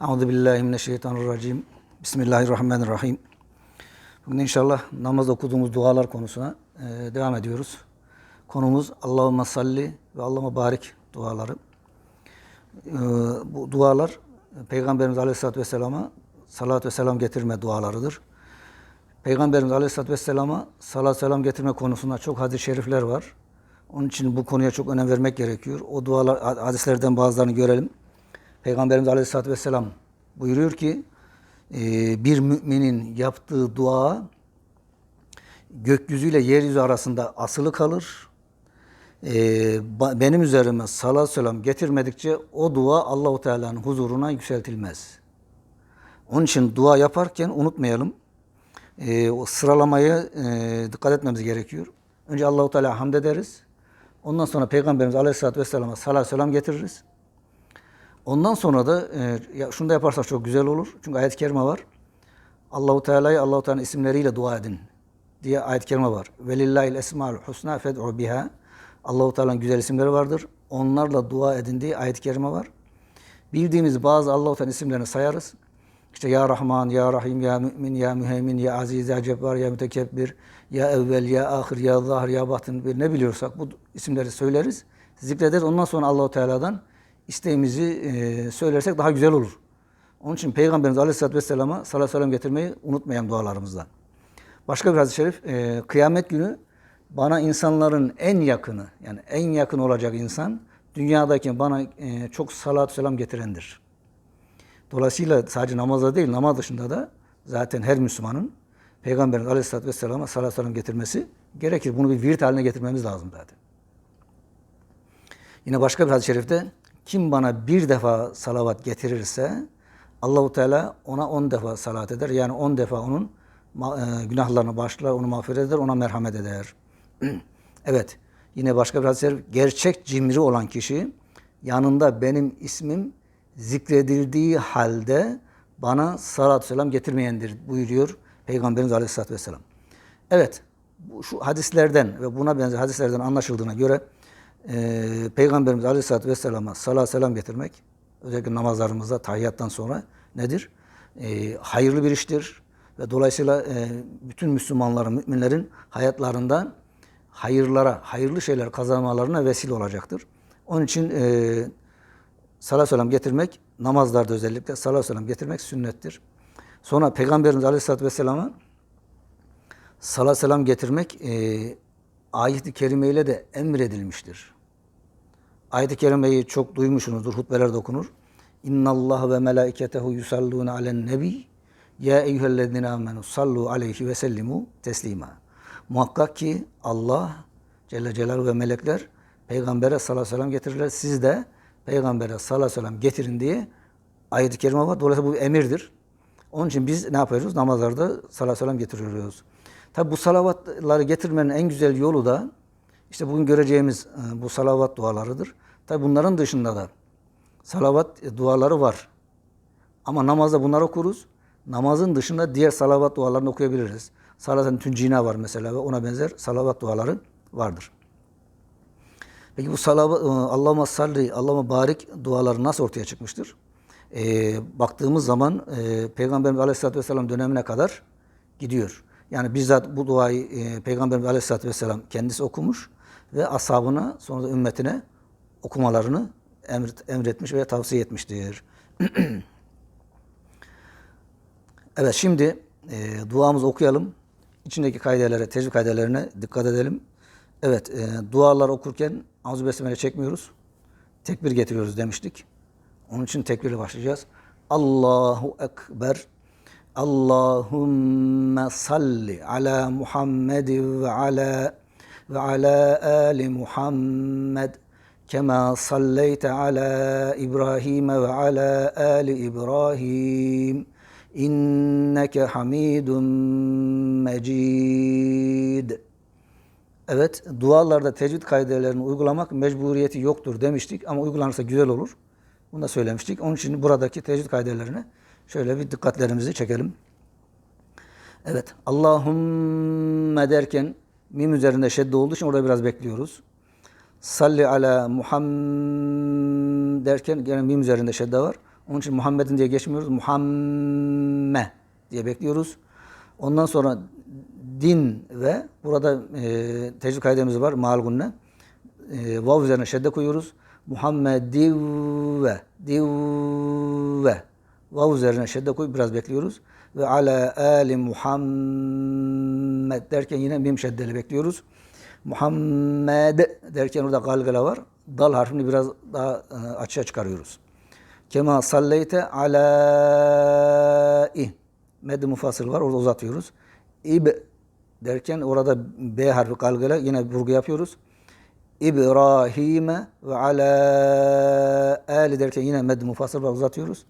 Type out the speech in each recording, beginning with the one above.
Euzu billahi mineşşeytanirracim. Bismillahirrahmanirrahim. Bugün inşallah namazda okuduğumuz dualar konusuna e, devam ediyoruz. Konumuz Allahümme salli ve Allahümme barik duaları. E, bu dualar Peygamberimiz Aleyhisselatü Vesselam'a salat ve selam getirme dualarıdır. Peygamberimiz Aleyhisselatü Vesselam'a salat selam getirme konusunda çok hadis-i şerifler var. Onun için bu konuya çok önem vermek gerekiyor. O dualar hadislerden bazılarını görelim. Peygamberimiz Aleyhisselatü Vesselam buyuruyor ki e, bir müminin yaptığı dua gökyüzüyle yeryüzü arasında asılı kalır. E, benim üzerime salat selam getirmedikçe o dua Allahu Teala'nın huzuruna yükseltilmez. Onun için dua yaparken unutmayalım. E, o sıralamayı dikkat etmemiz gerekiyor. Önce Allahu Teala hamd ederiz. Ondan sonra Peygamberimiz Aleyhisselatü Vesselam'a salat selam getiririz. Ondan sonra da e, ya şunu da yaparsak çok güzel olur. Çünkü ayet-i kerime var. Allahu Teala'yı Allahu Teala'nın isimleriyle dua edin diye ayet-i kerime var. Velillahil esmaul husna fed'u biha. Allahu Teala'nın güzel isimleri vardır. Onlarla dua edin diye ayet-i kerime var. Bildiğimiz bazı Allahu Teala'nın isimlerini sayarız. İşte ya Rahman, ya Rahim, ya Mümin, ya Müheymin, ya Aziz, ya Cebbar, ya Mütekebbir, ya Evvel, ya Ahir, ya Zahir, ya Batın ne biliyorsak bu isimleri söyleriz. Zikrederiz. Ondan sonra Allahu Teala'dan isteğimizi e, söylersek daha güzel olur. Onun için Peygamberimiz Aleyhisselatü Vesselam'a salatü selam getirmeyi unutmayalım dualarımızda. Başka bir hadis-i şerif, e, kıyamet günü bana insanların en yakını, yani en yakın olacak insan, dünyadaki bana e, çok salatü selam getirendir. Dolayısıyla sadece namazda değil, namaz dışında da zaten her Müslümanın Peygamberimiz Aleyhisselatü Vesselam'a salatü selam getirmesi gerekir. Bunu bir virt haline getirmemiz lazım zaten. Yine başka bir hadis-i şerifte kim bana bir defa salavat getirirse Allahu Teala ona on defa salat eder. Yani on defa onun e, günahlarını bağışlar, onu mağfiret eder, ona merhamet eder. evet. Yine başka bir hadis gerçek cimri olan kişi yanında benim ismim zikredildiği halde bana salatü selam getirmeyendir buyuruyor Peygamberimiz Aleyhisselatü Vesselam. Evet, şu hadislerden ve buna benzer hadislerden anlaşıldığına göre e, Peygamberimiz Aleyhisselatü Vesselam'a salat selam getirmek özellikle namazlarımızda tahiyyattan sonra nedir? E, hayırlı bir iştir ve dolayısıyla e, bütün Müslümanların, müminlerin hayatlarında hayırlara, hayırlı şeyler kazanmalarına vesile olacaktır. Onun için e, salat selam getirmek, namazlarda özellikle salat selam getirmek sünnettir. Sonra Peygamberimiz Aleyhisselatü Vesselam'a salat selam getirmek e, ayet-i kerimeyle de emredilmiştir. Ayet-i kerimeyi çok duymuşsunuzdur, hutbelerde okunur. İnna Allah ve melaiketehu yusalluna alen nebi ya eyyühellezine amenu sallu aleyhi ve sellimu teslima. Muhakkak ki Allah Celle Celaluhu ve melekler peygambere sallallahu aleyhi ve sellem getirirler. Siz de peygambere sallallahu aleyhi ve sellem getirin diye ayet-i kerime var. Dolayısıyla bu emirdir. Onun için biz ne yapıyoruz? Namazlarda sallallahu aleyhi ve sellem getiriyoruz. Tabi bu salavatları getirmenin en güzel yolu da işte bugün göreceğimiz e, bu salavat dualarıdır. Tabi bunların dışında da salavat duaları var. Ama namazda bunları okuruz. Namazın dışında diğer salavat dualarını okuyabiliriz. Salatın tüncina var mesela ve ona benzer salavat duaları vardır. Peki bu salavat, e, Allahümme salli, Allahümme barik duaları nasıl ortaya çıkmıştır? Ee, baktığımız zaman e, Peygamberimiz Aleyhisselatü Vesselam dönemine kadar gidiyor. Yani bizzat bu duayı e, Peygamberimiz Aleyhisselatü Vesselam kendisi okumuş ve ashabına sonra da ümmetine okumalarını emret, emretmiş ve tavsiye etmiştir. evet şimdi e, duamızı okuyalım. İçindeki kaidelere, tecrübe kaidelerine dikkat edelim. Evet e, dualar okurken ağzı besmele çekmiyoruz. Tekbir getiriyoruz demiştik. Onun için tekbirle başlayacağız. Allahu Ekber. Allahümme salli ala Muhammed ve ala ali Muhammed kema salleyte ala İbrahim ve ala ali İbrahim inneke hamidun mecid. Evet, dualarda tecvid kaidelerini uygulamak mecburiyeti yoktur demiştik ama uygulanırsa güzel olur. Bunu da söylemiştik. Onun için buradaki tecvid kaidelerine şöyle bir dikkatlerimizi çekelim. Evet, Allahümme derken mim üzerinde şedde olduğu için orada biraz bekliyoruz. Salli ala Muhammed derken gene mim üzerinde şedde var. Onun için Muhammed'in diye geçmiyoruz. Muhamme diye bekliyoruz. Ondan sonra din ve burada e, tecrübe kaydemiz var. Maal gunne. E, vav üzerine şedde koyuyoruz. Muhammedivve divve vav üzerine şedde koyup biraz bekliyoruz. Ve ala ali Muhammed derken yine mim şeddeli bekliyoruz. Muhammed derken orada galgala var. Dal harfini biraz daha e, açığa çıkarıyoruz. Kema salleyte ala i. Med mufasıl var orada uzatıyoruz. İb derken orada B harfi galgala yine vurgu yapıyoruz. İbrahim'e ve ala ali derken yine med mufasıl var uzatıyoruz.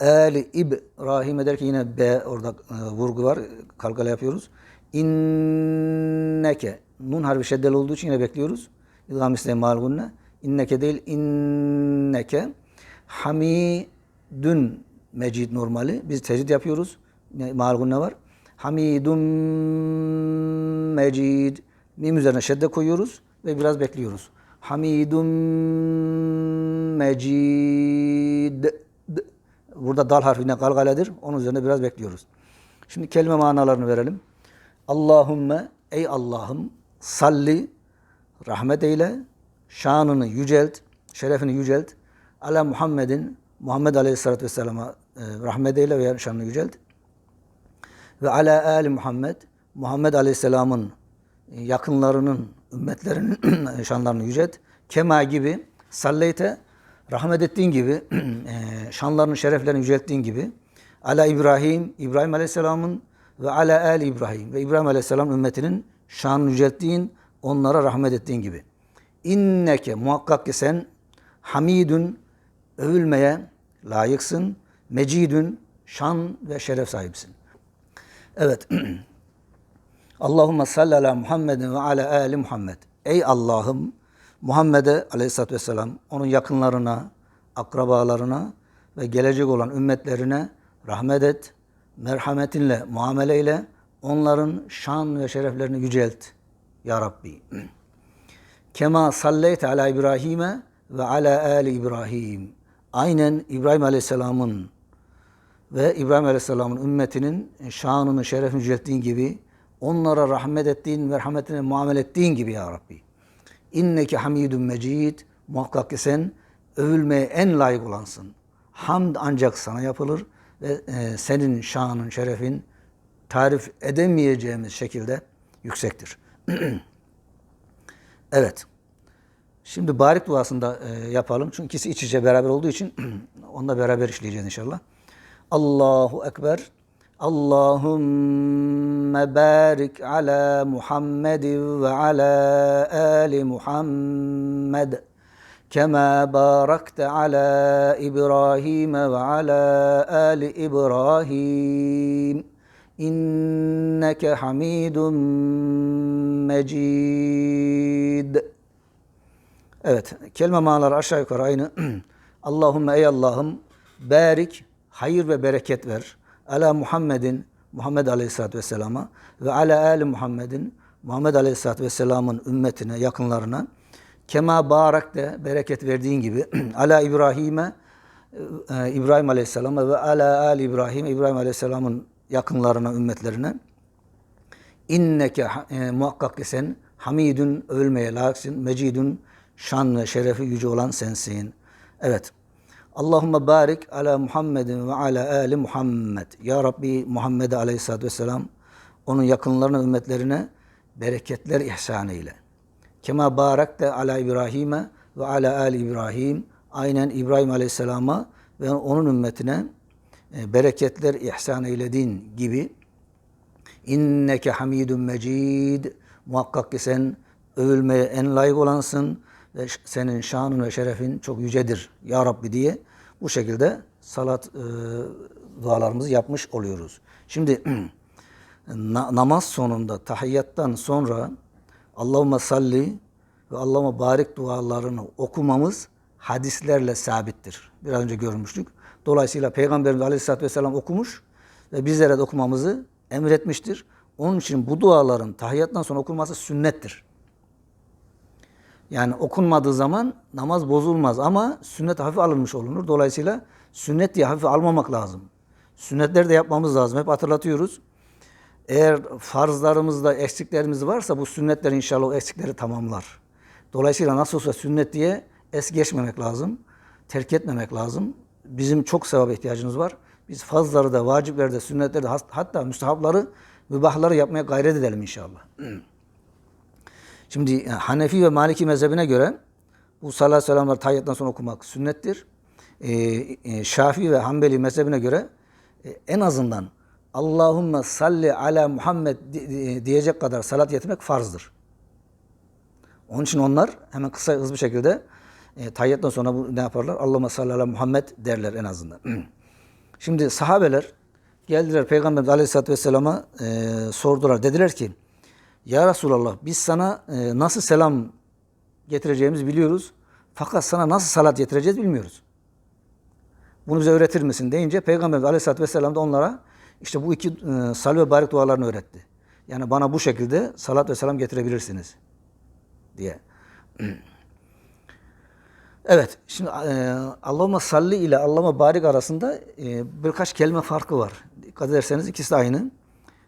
Ali İbrahim derken yine B orada e, vurgu var. Kalkala yapıyoruz. İnneke nun harfi şeddeli olduğu için yine bekliyoruz. İlgam istem malgunne. İnneke değil inneke hamidun mecid normali. Biz tecid yapıyoruz. Malgunne var. Hamidun mecid. Mim üzerine şedde koyuyoruz ve biraz bekliyoruz. Hamidun mecid. Burada dal harfine galgaledir. Onun üzerine biraz bekliyoruz. Şimdi kelime manalarını verelim. Allahümme ey Allah'ım salli rahmet eyle şanını yücelt şerefini yücelt ala Muhammedin Muhammed Aleyhisselatü Vesselam'a e, rahmet eyle veya şanını yücelt ve ala ali Muhammed Muhammed Aleyhisselam'ın e, yakınlarının ümmetlerinin şanlarını yücelt kema gibi salleyte rahmet ettiğin gibi e, şanlarını şereflerini yücelttiğin gibi ala İbrahim İbrahim Aleyhisselam'ın ve ala ali İbrahim ve İbrahim Aleyhisselam ümmetinin şanını yücelttiğin, onlara rahmet ettiğin gibi. İnneke muhakkak ki sen hamidun övülmeye layıksın, mecidün şan ve şeref sahibisin. Evet. Allahümme salli ala Muhammedin ve ala ali Muhammed. Ey Allah'ım Muhammed'e aleyhissalatü vesselam, onun yakınlarına, akrabalarına ve gelecek olan ümmetlerine rahmet et, merhametinle muameleyle onların şan ve şereflerini yücelt ya Rabbi. Kema salleyte ala İbrahim'e ve ala ali İbrahim. Aynen İbrahim Aleyhisselam'ın ve İbrahim Aleyhisselam'ın ümmetinin şanını, şerefini yücelttiğin gibi onlara rahmet ettiğin, merhametine muamele ettiğin gibi ya Rabbi. İnneke hamidun mecid. Muhakkak ki sen övülmeye en layık olansın. Hamd ancak sana yapılır ve e, senin şanın, şerefin tarif edemeyeceğimiz şekilde yüksektir. evet. Şimdi barik duasında e, yapalım. Çünkü ikisi iç içe beraber olduğu için onunla beraber işleyeceğiz inşallah. Allahu Ekber. Allahümme barik ala Muhammed ve ala ali Muhammed. Kema barakte ala İbrahim ve ala ali İbrahim. İnneke hamidun mecid. Evet, kelime manaları aşağı yukarı aynı. Allahümme ey Allah'ım, barik, hayır ve bereket ver.'' Ala Muhammedin, Muhammed Aleyhisselatü Vesselam'a ve ala ali Muhammedin, Muhammed Aleyhisselatü Vesselam'ın ümmetine, yakınlarına Kema barak de bereket verdiğin gibi ala İbrahim'e e, İbrahim Aleyhisselam'a ve ala ali İbrahim İbrahim Aleyhisselam'ın yakınlarına, ümmetlerine inneke e, muhakkak ki sen hamidun övülmeye layıksın, mecidun şan ve şerefi yüce olan sensin. Evet. Allahümme barik ala Muhammedin ve ala ali Muhammed. Ya Rabbi Muhammed Aleyhisselatü Vesselam onun yakınlarına, ümmetlerine bereketler ihsan eyle. Kema barakte ala İbrahim'e ve ala ali İbrahim. Aynen İbrahim Aleyhisselam'a ve onun ümmetine e, bereketler ihsan eylediğin gibi inneke hamidun mecid muhakkak ki sen övülmeye en layık olansın ve senin şanın ve şerefin çok yücedir ya Rabbi diye bu şekilde salat e, dualarımızı yapmış oluyoruz. Şimdi na, namaz sonunda tahiyyattan sonra Allahümme salli ve Allahümme barik dualarını okumamız hadislerle sabittir. Biraz önce görmüştük. Dolayısıyla Peygamberimiz Aleyhisselatü Vesselam okumuş ve bizlere de okumamızı emretmiştir. Onun için bu duaların tahiyyattan sonra okunması sünnettir. Yani okunmadığı zaman namaz bozulmaz ama sünnet hafif alınmış olunur. Dolayısıyla sünnet diye hafif almamak lazım. Sünnetleri de yapmamız lazım. Hep hatırlatıyoruz. Eğer farzlarımızda eksiklerimiz varsa bu sünnetler inşallah o eksikleri tamamlar. Dolayısıyla nasıl olsa sünnet diye es geçmemek lazım. Terk etmemek lazım. Bizim çok sevap ihtiyacımız var. Biz fazları da, vacipleri de, sünnetleri de, hatta müstahapları, mübahları yapmaya gayret edelim inşallah. Şimdi e, Hanefi ve Maliki mezhebine göre bu ve sellem'ler tahiyyattan sonra okumak sünnettir. Ee, Şafii ve Hanbeli mezhebine göre e, en azından Allahümme salli ala Muhammed di- di- diyecek kadar salat getirmek farzdır. Onun için onlar hemen kısa hızlı bir şekilde e, sonra bu, ne yaparlar? Allahümme salli ala Muhammed derler en azından. Şimdi sahabeler geldiler Peygamberimiz Aleyhisselatü Vesselam'a e, sordular. Dediler ki Ya Resulallah biz sana e, nasıl selam getireceğimizi biliyoruz. Fakat sana nasıl salat getireceğiz bilmiyoruz. Bunu bize öğretir misin deyince Peygamberimiz Aleyhisselatü Vesselam da onlara işte bu iki e, sal ve barik dualarını öğretti. Yani bana bu şekilde salat ve selam getirebilirsiniz diye. Evet, şimdi e, Allahümme salli ile Allahümme barik arasında e, birkaç kelime farkı var. Dikkat ederseniz ikisi de aynı.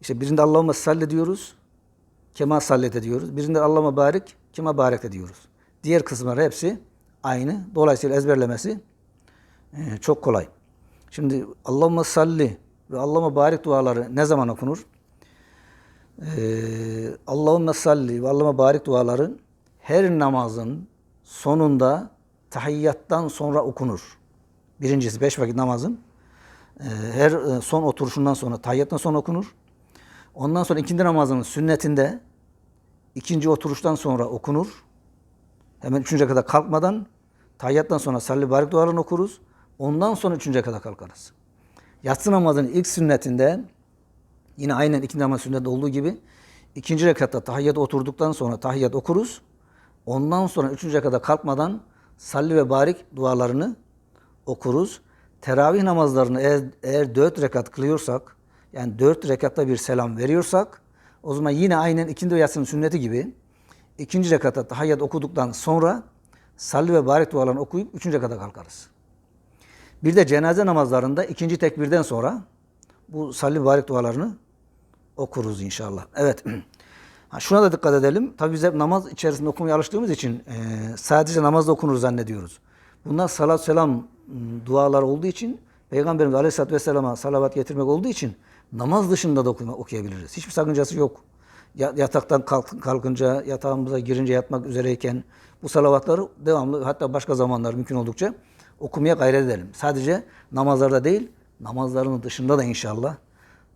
İşte birinde Allahümme salli diyoruz, kema sallet ediyoruz. Birinde Allahümme barik, kema barik ediyoruz. Diğer kısımlar hepsi aynı. Dolayısıyla ezberlemesi e, çok kolay. Şimdi Allahümme salli ve Allahümme barik duaları ne zaman okunur? Ee, Allahümme salli ve Allahümme barik duaları her namazın sonunda tahiyyattan sonra okunur. Birincisi beş vakit namazın e, her e, son oturuşundan sonra tahiyyattan sonra okunur. Ondan sonra ikindi namazının sünnetinde ikinci oturuştan sonra okunur. Hemen üçüncü kadar kalkmadan tahiyyattan sonra salli barik dualarını okuruz. Ondan sonra üçüncü kadar kalkarız. Yatsı namazının ilk sünnetinde Yine aynen ikinci namaz sünnette olduğu gibi ikinci rekatta tahiyyat oturduktan sonra tahiyyat okuruz. Ondan sonra üçüncü rekatta kalkmadan salli ve barik dualarını okuruz. Teravih namazlarını eğer, eğer dört rekat kılıyorsak, yani dört rekatta bir selam veriyorsak, o zaman yine aynen ikinci yatsının sünneti gibi ikinci rekatta tahiyyat okuduktan sonra salli ve barik dualarını okuyup üçüncü rekata kalkarız. Bir de cenaze namazlarında ikinci tekbirden sonra bu salli barik dualarını okuruz inşallah. Evet. Ha, şuna da dikkat edelim. Tabi biz hep namaz içerisinde okumaya alıştığımız için e, sadece namazda okunur zannediyoruz. Bunlar salat selam m, dualar olduğu için Peygamberimiz Aleyhisselatü Vesselam'a salavat getirmek olduğu için namaz dışında da okuyabiliriz. Hiçbir sakıncası yok. Ya- Yataktan kalk- kalkınca, yatağımıza girince yatmak üzereyken bu salavatları devamlı hatta başka zamanlar mümkün oldukça okumaya gayret edelim. Sadece namazlarda değil, namazların dışında da inşallah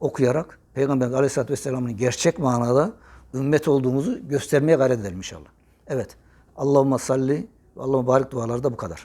okuyarak Peygamberimiz Aleyhisselatü Vesselam'ın gerçek manada ümmet olduğumuzu göstermeye gayret edelim inşallah. Evet. Allahümme salli ve Allahümme barik duaları da bu kadar.